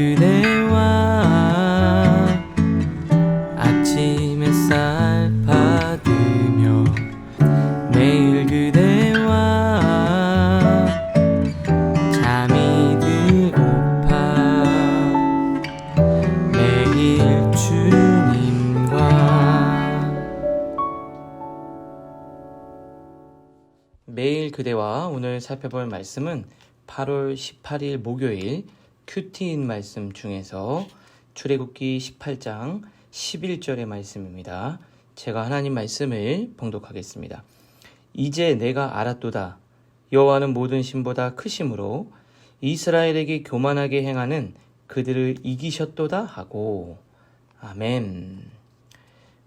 그대와 아침 햇살 받으며 매일 그대와 잠이 들고파 매일 주님과 매일 그대와 오늘 살펴볼 말씀은 8월 18일 목요일 큐티인 말씀 중에서 출애굽기 18장 11절의 말씀입니다. 제가 하나님 말씀을 봉독하겠습니다. 이제 내가 알았도다. 여호와는 모든 신보다 크심으로 이스라엘에게 교만하게 행하는 그들을 이기셨도다 하고 아멘.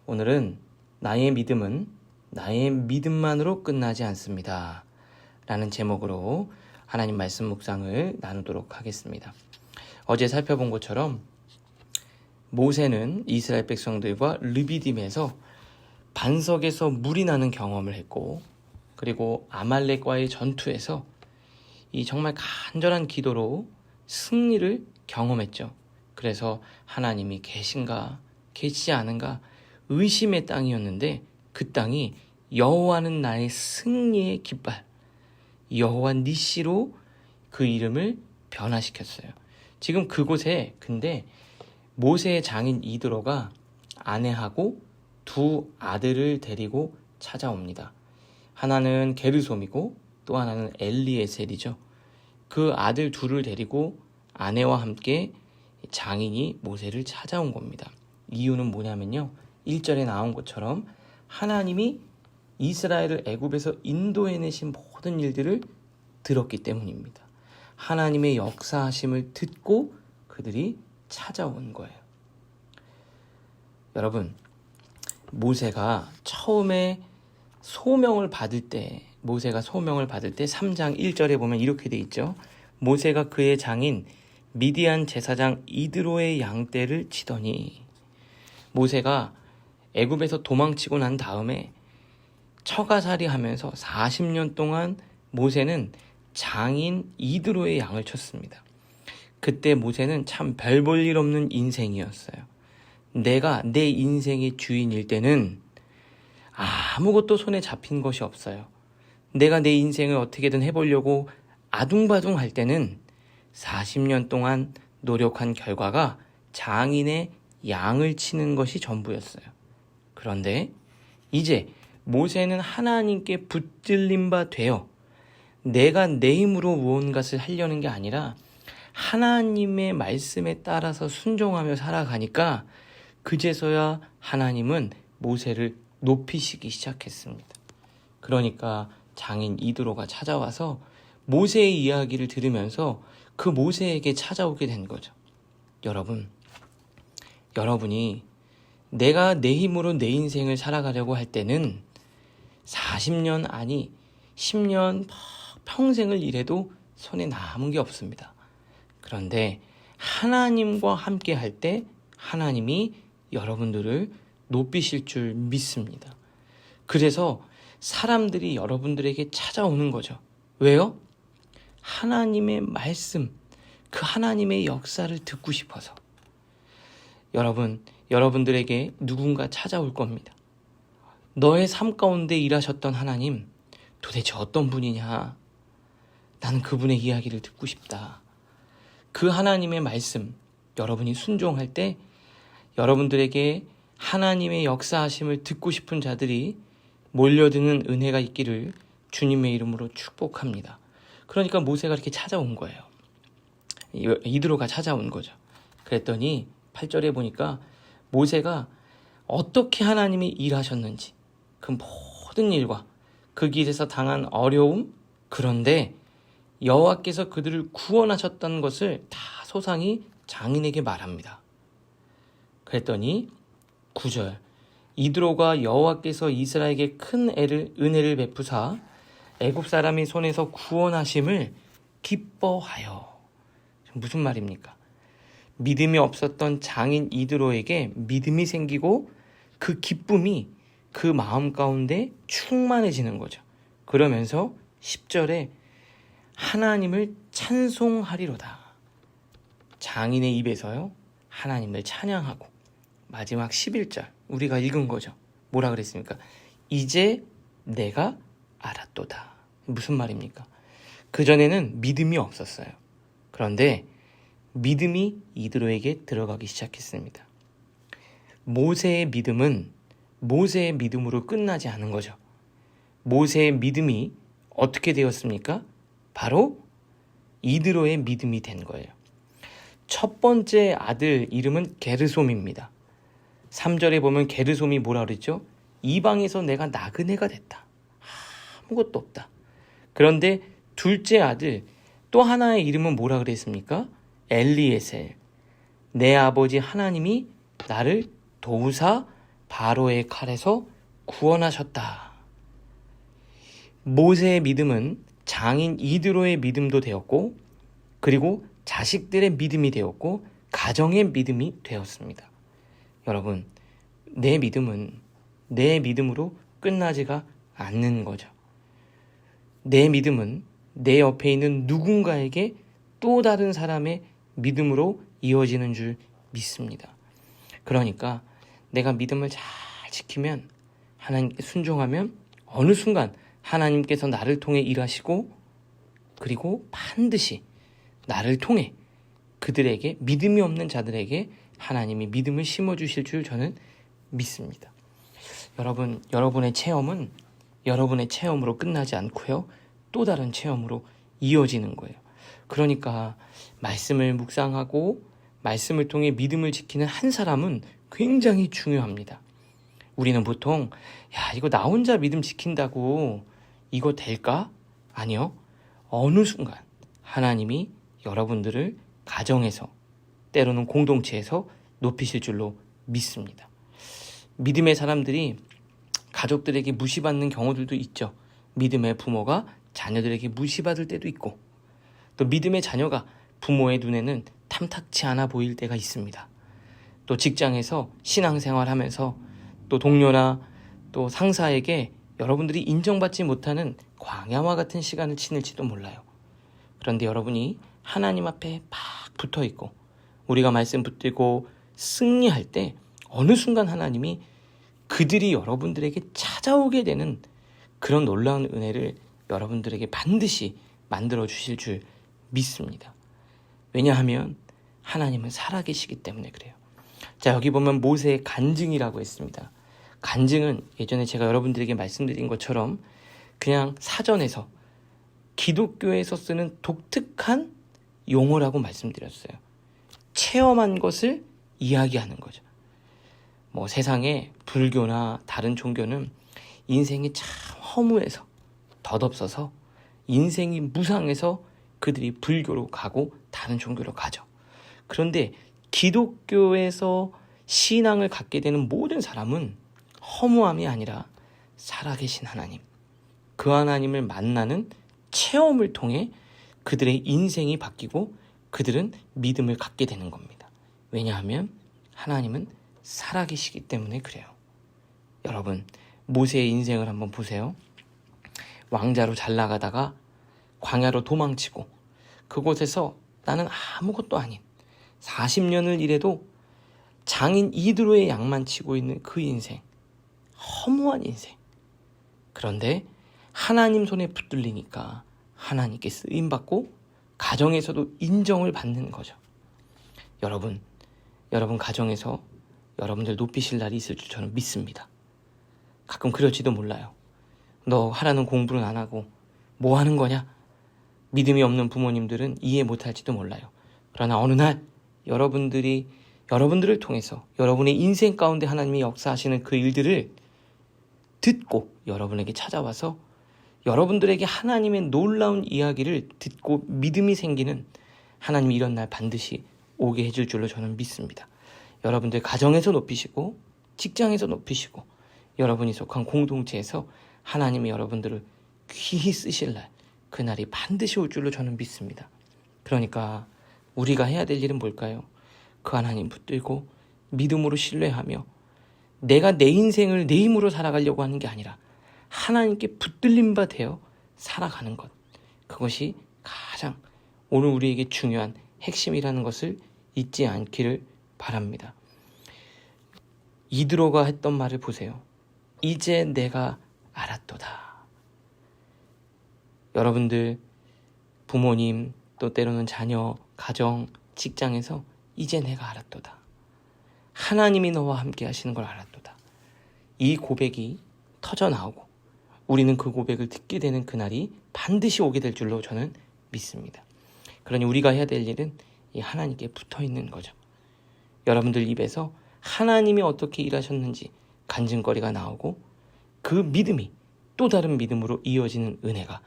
오늘은 나의 믿음은 나의 믿음만으로 끝나지 않습니다. 라는 제목으로 하나님 말씀 묵상을 나누도록 하겠습니다. 어제 살펴본 것처럼 모세는 이스라엘 백성들과 르비딤에서 반석에서 물이 나는 경험을 했고 그리고 아말렉과의 전투에서 이 정말 간절한 기도로 승리를 경험했죠. 그래서 하나님이 계신가 계시지 않은가 의심의 땅이었는데 그 땅이 여호와는 나의 승리의 깃발 여호와 니시로 그 이름을 변화시켰어요. 지금 그곳에 근데 모세의 장인 이드로가 아내하고 두 아들을 데리고 찾아옵니다. 하나는 게르솜이고 또 하나는 엘리에셀이죠. 그 아들 둘을 데리고 아내와 함께 장인이 모세를 찾아온 겁니다. 이유는 뭐냐면요. 1절에 나온 것처럼 하나님이 이스라엘을 애굽에서 인도해내신 모든 일들을 들었기 때문입니다. 하나님의 역사하심을 듣고 그들이 찾아온 거예요. 여러분, 모세가 처음에 소명을 받을 때, 모세가 소명을 받을 때 3장 1절에 보면 이렇게 돼 있죠. 모세가 그의 장인 미디안 제사장 이드로의 양떼를 치더니 모세가 애굽에서 도망치고 난 다음에 처가살이 하면서 40년 동안 모세는 장인 이드로의 양을 쳤습니다. 그때 모세는 참 별 볼 일 없는 인생이었어요. 내가 내 인생의 주인일 때는 아무것도 손에 잡힌 것이 없어요. 내가 내 인생을 어떻게든 해보려고 아둥바둥 할 때는 40년 동안 노력한 결과가 장인의 양을 치는 것이 전부였어요. 그런데 이제 모세는 하나님께 붙들린 바 되어 내가 내 힘으로 무언가를 하려는 게 아니라 하나님의 말씀에 따라서 순종하며 살아가니까 그제서야 하나님은 모세를 높이시기 시작했습니다. 그러니까 장인 이드로가 찾아와서 모세의 이야기를 들으면서 그 모세에게 찾아오게 된 거죠. 여러분, 여러분이 내가 내 힘으로 내 인생을 살아가려고 할 때는 40년 아니 10년 평생을 일해도 손에 남은 게 없습니다. 그런데 하나님과 함께 할 때 하나님이 여러분들을 높이실 줄 믿습니다. 그래서 사람들이 여러분들에게 찾아오는 거죠. 왜요? 하나님의 말씀, 그 하나님의 역사를 듣고 싶어서. 여러분, 여러분들에게 누군가 찾아올 겁니다. 너의 삶 가운데 일하셨던 하나님, 도대체 어떤 분이냐? 나는 그분의 이야기를 듣고 싶다. 그 하나님의 말씀, 여러분이 순종할 때 여러분들에게 하나님의 역사하심을 듣고 싶은 자들이 몰려드는 은혜가 있기를 주님의 이름으로 축복합니다. 그러니까 모세가 이렇게 찾아온 거예요. 이드로가 찾아온 거죠. 그랬더니 8절에 보니까 모세가 어떻게 하나님이 일하셨는지 그 모든 일과 그 길에서 당한 어려움 그런데 여호와께서 그들을 구원하셨던 것을 다 소상히 장인에게 말합니다. 그랬더니 9절 이드로가 여호와께서 이스라엘에게 큰 애를 은혜를 베푸사 애굽 사람이 손에서 구원하심을 기뻐하여 무슨 말입니까? 믿음이 없었던 장인 이드로에게 믿음이 생기고 그 기쁨이 그 마음 가운데 충만해지는 거죠. 그러면서 10절에 하나님을 찬송하리로다. 장인의 입에서요 하나님을 찬양하고 마지막 11절 우리가 읽은 거죠. 뭐라 그랬습니까? 이제 내가 알았도다. 무슨 말입니까? 그전에는 믿음이 없었어요. 그런데 믿음이 이드로에게 들어가기 시작했습니다. 모세의 믿음은 모세의 믿음으로 끝나지 않은 거죠. 모세의 믿음이 어떻게 되었습니까? 바로 이드로의 믿음이 된 거예요. 첫 번째 아들 이름은 게르솜입니다. 3절에 보면 게르솜이 뭐라 그랬죠? 이방에서 내가 나그네가 됐다. 아무것도 없다. 그런데 둘째 아들 또 하나의 이름은 뭐라 그랬습니까? 엘리에셀. 내 아버지 하나님이 나를 도우사 바로의 칼에서 구원하셨다. 모세의 믿음은 장인 이드로의 믿음도 되었고 그리고 자식들의 믿음이 되었고 가정의 믿음이 되었습니다. 여러분, 내 믿음은 내 믿음으로 끝나지가 않는 거죠. 내 믿음은 내 옆에 있는 누군가에게 또 다른 사람의 믿음으로 이어지는 줄 믿습니다. 그러니까 내가 믿음을 잘 지키면 하나님께 순종하면 어느 순간 하나님께서 나를 통해 일하시고 그리고 반드시 나를 통해 그들에게 믿음이 없는 자들에게 하나님이 믿음을 심어 주실 줄 저는 믿습니다. 여러분, 여러분의 체험은 여러분의 체험으로 끝나지 않고요. 또 다른 체험으로 이어지는 거예요. 그러니까 말씀을 묵상하고 말씀을 통해 믿음을 지키는 한 사람은 굉장히 중요합니다. 우리는 보통 야, 이거 나 혼자 믿음 지킨다고 이거 될까? 아니요. 어느 순간 하나님이 여러분들을 가정에서 때로는 공동체에서 높이실 줄로 믿습니다. 믿음의 사람들이 가족들에게 무시받는 경우들도 있죠. 믿음의 부모가 자녀들에게 무시받을 때도 있고 또 믿음의 자녀가 부모의 눈에는 탐탁치 않아 보일 때가 있습니다. 또 직장에서 신앙생활 하면서 또 동료나 또 상사에게 여러분들이 인정받지 못하는 광야와 같은 시간을 지낼지도 몰라요. 그런데 여러분이 하나님 앞에 팍 붙어 있고 우리가 말씀 붙들고 승리할 때 어느 순간 하나님이 그들이 여러분들에게 찾아오게 되는 그런 놀라운 은혜를 여러분들에게 반드시 만들어 주실 줄 믿습니다. 왜냐하면 하나님은 살아계시기 때문에 그래요. 자, 여기 보면 모세의 간증이라고 했습니다. 간증은 예전에 제가 여러분들에게 말씀드린 것처럼 그냥 사전에서 기독교에서 쓰는 독특한 용어라고 말씀드렸어요. 체험한 것을 이야기하는 거죠. 뭐 세상에 불교나 다른 종교는 인생이 참 허무해서 덧없어서 인생이 무상해서 그들이 불교로 가고 다른 종교로 가죠. 그런데 기독교에서 신앙을 갖게 되는 모든 사람은 허무함이 아니라 살아계신 하나님, 그 하나님을 만나는 체험을 통해 그들의 인생이 바뀌고 그들은 믿음을 갖게 되는 겁니다. 왜냐하면 하나님은 살아계시기 때문에 그래요. 여러분, 모세의 인생을 한번 보세요. 왕자로 잘 나가다가 광야로 도망치고 그곳에서 나는 아무것도 아닌 40년을 일해도 장인 이드로의 양만 치고 있는 그 인생. 허무한 인생. 그런데 하나님 손에 붙들리니까 하나님께 쓰임받고 가정에서도 인정을 받는 거죠. 여러분, 여러분 가정에서 여러분들 높이실 날이 있을 줄 저는 믿습니다. 가끔 그럴지도 몰라요. 너 하라는 공부는 안 하고 뭐 하는 거냐? 믿음이 없는 부모님들은 이해 못할지도 몰라요. 그러나 어느 날 여러분들이 여러분들을 통해서 여러분의 인생 가운데 하나님이 역사하시는 그 일들을 듣고 여러분에게 찾아와서 여러분들에게 하나님의 놀라운 이야기를 듣고 믿음이 생기는 하나님이 이런 날 반드시 오게 해줄 줄로 저는 믿습니다. 여러분들 가정에서 높이시고 직장에서 높이시고 여러분이 속한 공동체에서 하나님이 여러분들을 귀히 쓰실 날 그날이 반드시 올 줄로 저는 믿습니다. 그러니까 우리가 해야 될 일은 뭘까요? 그 하나님 붙들고 믿음으로 신뢰하며 내가 내 인생을 내 힘으로 살아가려고 하는 게 아니라 하나님께 붙들림 바 되어 살아가는 것. 그것이 가장 오늘 우리에게 중요한 핵심이라는 것을 잊지 않기를 바랍니다. 이드로가 했던 말을 보세요. 이제 내가 알았도다. 여러분들 부모님 또 때로는 자녀, 가정, 직장에서 이제 내가 알았도다. 하나님이 너와 함께 하시는 걸 알았도다. 이 고백이 터져 나오고 우리는 그 고백을 듣게 되는 그날이 반드시 오게 될 줄로 저는 믿습니다. 그러니 우리가 해야 될 일은 이 하나님께 붙어 있는 거죠. 여러분들 입에서 하나님이 어떻게 일하셨는지 간증거리가 나오고 그 믿음이 또 다른 믿음으로 이어지는 은혜가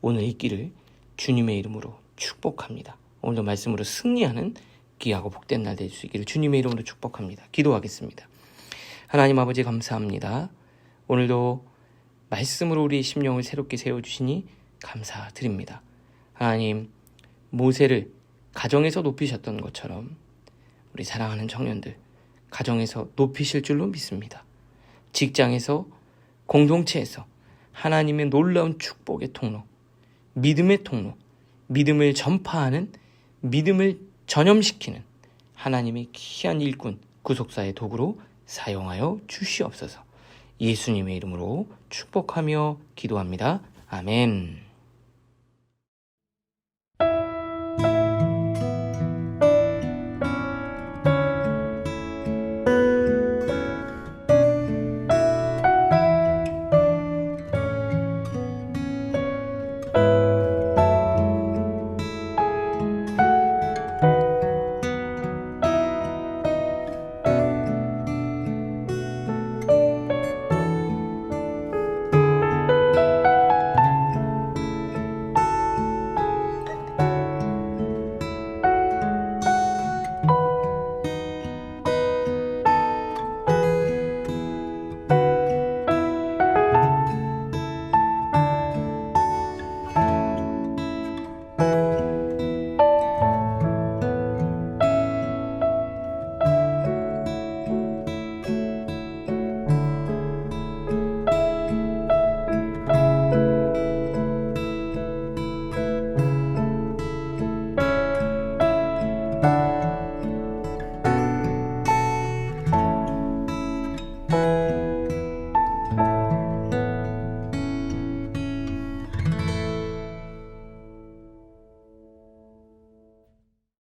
오늘 있기를 주님의 이름으로 축복합니다. 오늘도 말씀으로 승리하는 귀하고 복된 날 될 수 있기를 주님의 이름으로 축복합니다. 기도하겠습니다. 하나님 아버지 감사합니다. 오늘도 말씀으로 우리의 심령을 새롭게 세워주시니 감사드립니다. 하나님, 모세를 가정에서 높이셨던 것처럼 우리 사랑하는 청년들, 가정에서 높이실 줄로 믿습니다. 직장에서, 공동체에서 하나님의 놀라운 축복의 통로, 믿음의 통로, 믿음을 전파하는, 믿음을 전염시키는 하나님의 귀한 일꾼, 구속사의 도구로 사용하여 주시옵소서. 예수님의 이름으로 축복하며 기도합니다. 아멘.